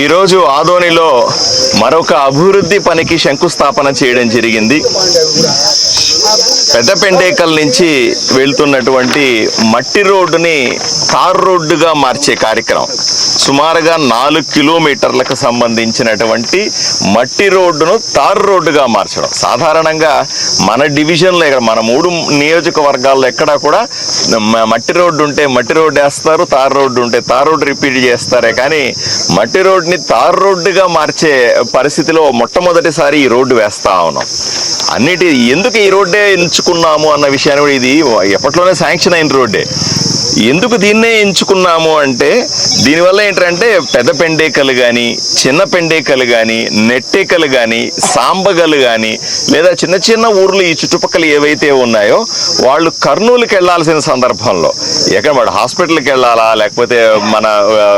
ఈరోజు ఆదోనిలో మరొక అభివృద్ధి పనికి శంకుస్థాపన చేయడం జరిగింది. పెద్ద పెండేకల్ నుంచి వెళ్తున్నటువంటి మట్టి రోడ్డుని తార్ రోడ్డుగా మార్చే కార్యక్రమం. సుమారుగా నాలుగు కిలోమీటర్లకు సంబంధించినటువంటి మట్టి రోడ్డును తార్ రోడ్డుగా మార్చడం. సాధారణంగా మన డివిజన్లో ఇక్కడ మన మూడు నియోజకవర్గాల్లో ఎక్కడా కూడా మట్టి రోడ్డు ఉంటే మట్టి రోడ్డు వేస్తారు తార్ రోడ్డు ఉంటే తార్ రోడ్డు రిపీట్ చేస్తారే కానీ మట్టి రోడ్డుని తార్ రోడ్డుగా మార్చే పరిస్థితిలో మొట్టమొదటిసారి ఈ రోడ్డు వేస్తా ఉన్నాం. అన్నిటి ఎందుకు ఈ రోడ్డే ఎంచుకున్నాము అన్న విషయాన్ని కూడా ఇది ఎప్పట్లోనే శాంక్షన్ అయిన రోడ్డే. ఎందుకు దీన్నే ఎంచుకున్నాము అంటే దీనివల్ల ఏంటంటే పెద్ద పెండేకలు కానీ చిన్న పెండేకలు కానీ నెట్టేకలు కానీ సాంబగలు కానీ లేదా చిన్న చిన్న ఊర్లు ఈ చుట్టుపక్కల ఏవైతే ఉన్నాయో వాళ్ళు కర్నూలుకి వెళ్ళాల్సిన సందర్భంలో ఎక్కడ వాడు హాస్పిటల్కి వెళ్ళాలా లేకపోతే మన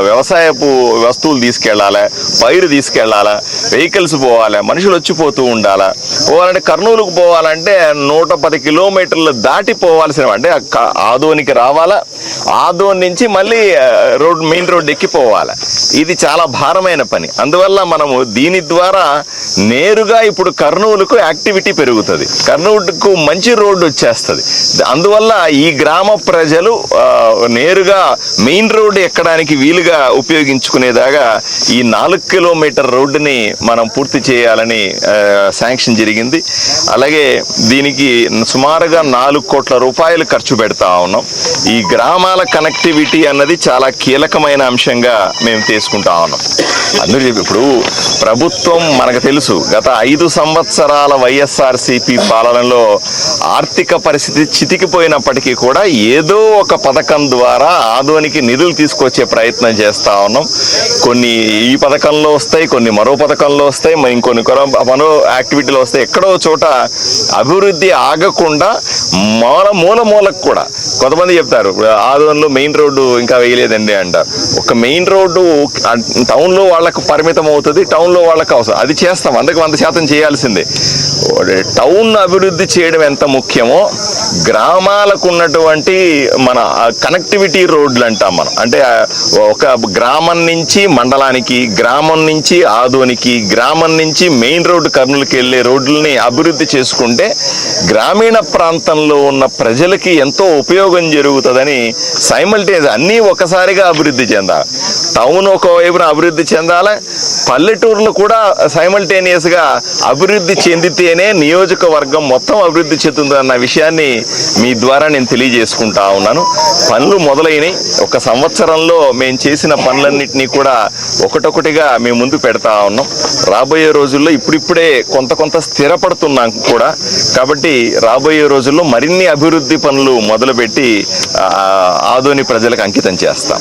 వ్యవసాయపు వస్తువులు తీసుకెళ్ళాలా పైరు తీసుకెళ్ళాలా వెహికల్స్ పోవాలా మనుషులు వచ్చిపోతూ ఉండాలా పోవాలంటే కర్నూలుకు పోవాలంటే నూట పది కిలోమీటర్లు దాటిపోవాల్సిన అంటే ఆదోనికి రావాలా? ఆదోని నుంచి మళ్ళీ రోడ్ మెయిన్ రోడ్ ఎక్కిపోవాలి ఇది చాలా భారమైన పని. అందువల్ల మనము దీని ద్వారా నేరుగా ఇప్పుడు కర్నూలుకు యాక్టివిటీ పెరుగుతుంది. కర్నూలుకు మంచి రోడ్డు వచ్చేస్తుంది. అందువల్ల ఈ గ్రామ ప్రజలు నేరుగా మెయిన్ రోడ్డు ఎక్కడానికి వీలుగా ఉపయోగించుకునేదాగా ఈ నాలుగు కిలోమీటర్ రోడ్డుని మనం పూర్తి చేయాలని శాంక్షన్ జరిగింది. అలాగే దీనికి సుమారుగా నాలుగు కోట్ల రూపాయలు ఖర్చు పెడతా ఉన్నాం. ఈ గ్రామాల కనెక్టివిటీ అన్నది చాలా కీలకమైన అంశంగా మేము తీసుకుంటా ఉన్నాం. అందుకే ఇప్పుడు ప్రభుత్వం మనకు తెలుసు గత ఐదు సంవత్సరాల వైఎస్ఆర్సీపీ పాలనలో ఆర్థిక పరిస్థితి చితికిపోయినప్పటికీ కూడా ఏదో ఒక పథకం ద్వారా ఆదోనికి నిధులు తీసుకొచ్చే ప్రయత్నం చేస్తూ ఉన్నాం. కొన్ని ఈ పథకంలో వస్తాయి కొన్ని మరో పథకంలో వస్తాయి మరి ఇంకొన్ని మరో యాక్టివిటీలో వస్తాయి. ఎక్కడో చోట అభివృద్ధి ఆగ కాకుండా మూల మూల మూలకు కూడా కొంతమంది చెప్తారు ఆదోన్లో మెయిన్ రోడ్డు ఇంకా వేయలేదండి అంటారు ఒక మెయిన్ రోడ్డు టౌన్లో వాళ్ళకు పరిమితం అవుతుంది టౌన్లో వాళ్ళకి అవసరం. అది చేస్తాం అందుకు వంద శాతం చేయాల్సిందే. టౌన్ అభివృద్ధి చేయడం ఎంత ముఖ్యమో గ్రామాలకు ఉన్నటువంటి మన కనెక్టివిటీ రోడ్లు అంటాం మనం. అంటే ఒక గ్రామం నుంచి మండలానికి గ్రామం నుంచి ఆదోనికి గ్రామం నుంచి మెయిన్ రోడ్డు కర్నూలుకి వెళ్ళే రోడ్లని అభివృద్ధి చేసుకుంటే గ్రామీణ ప్రాంతంలో ఉన్న ప్రజలకి ఎంతో ఉపయోగం జరుగుతుందని సైమల్టేజ్ అన్నీ ఒకసారిగా అభివృద్ధి చెందాలి. టౌన్ ఒకవైపున అభివృద్ధి చెందాలి. పల్లెటూర్లు కూడా సైమల్టేనియస్గా అభివృద్ధి చెందితేనే నియోజకవర్గం మొత్తం అభివృద్ధి చెందుతుంది అన్న విషయాన్ని మీ ద్వారా నేను తెలియజేసుకుంటా ఉన్నాను. పనులు మొదలైనవి ఒక సంవత్సరంలో మేము చేసిన పనులన్నింటినీ కూడా ఒకటొకటిగా మేము ముందు పెడతా ఉన్నాం. రాబోయే రోజుల్లో ఇప్పుడిప్పుడే కొంత కొంత స్థిరపడుతున్నాం కూడా. కాబట్టి రాబోయే రోజుల్లో మరిన్ని అభివృద్ధి పనులు మొదలుపెట్టి ఆదోని ప్రజలకు అంకితం చేస్తాం.